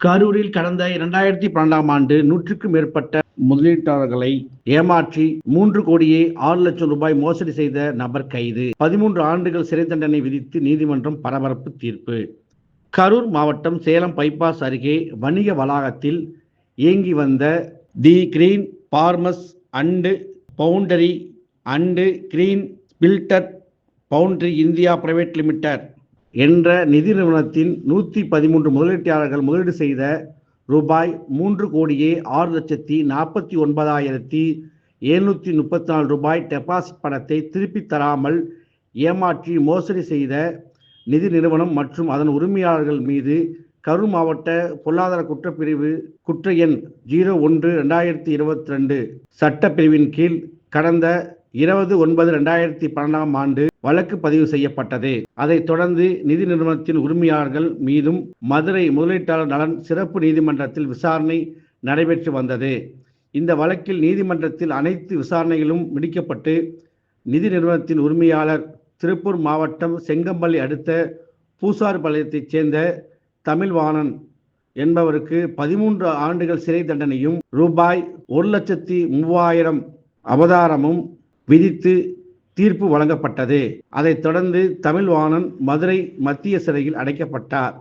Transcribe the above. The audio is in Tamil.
கரூரில் கடந்த இரண்டாயிரத்தி பன்னெண்டாம் ஆண்டு நூற்றுக்கும் மேற்பட்ட முதலீட்டாளர்களை ஏமாற்றி மூன்று கோடியே ஆறு லட்சம் ரூபாய் மோசடி செய்த நபர் கைது. பதிமூன்று ஆண்டுகள் சிறை தண்டனை விதித்து நீதிமன்றம் பரபரப்பு தீர்ப்பு. கரூர் மாவட்டம் சேலம் பைபாஸ் அருகே வணிக வளாகத்தில் இயங்கி வந்த the green farms and foundry and green builder foundry India private limited என்ற நிதி நிறுவனத்தின் நூற்றி பதிமூன்று முதலீட்டாளர்கள் முதலீடு செய்த ரூபாய் மூன்று கோடியே ஆறு லட்சத்தி நாற்பத்தி ஒன்பதாயிரத்தி எழுநூற்றி முப்பத்தி நாலு ரூபாய் டெபாசிட் பணத்தை திருப்பித் தராமல் ஏமாற்றி மோசடி செய்த நிதி நிறுவனம் மற்றும் அதன் உரிமையாளர்கள் மீது கரூர் மாவட்ட பொருளாதார குற்றப்பிரிவு குற்ற எண் ஜீரோ ஒன்று ரெண்டாயிரத்தி இருபத்தி ரெண்டு சட்டப்பிரிவின் கீழ் கடந்த இருபது ஒன்பது ரெண்டாயிரத்தி பன்னெண்டாம் ஆண்டு வழக்கு பதிவு செய்யப்பட்டது. அதைத் தொடர்ந்து நிதி நிறுவனத்தின் உரிமையாளர்கள் மீதும் மதுரை முதலீட்டாளர் நலன் சிறப்பு நீதிமன்றத்தில் விசாரணை நடைபெற்று வந்தது. இந்த வழக்கில் நீதிமன்றத்தில் அனைத்து விசாரணைகளும் முடிக்கப்பட்டு நிதி நிறுவனத்தின் உரிமையாளர் திருப்பூர் மாவட்டம் செங்கம்பள்ளி அடுத்த பூசார்பாளையத்தைச் சேர்ந்த தமிழ்வாணன் என்பவருக்கு பதிமூன்று ஆண்டுகள் சிறை தண்டனையும் ரூபாய் ஒரு லட்சத்தி மூவாயிரம் அவதாரமும் விதித்து தீர்ப்பு வழங்கப்பட்டது. அதைத் தொடர்ந்து தமிழ்வாணன் மதுரை மத்திய சிறையில் அடைக்கப்பட்டார்.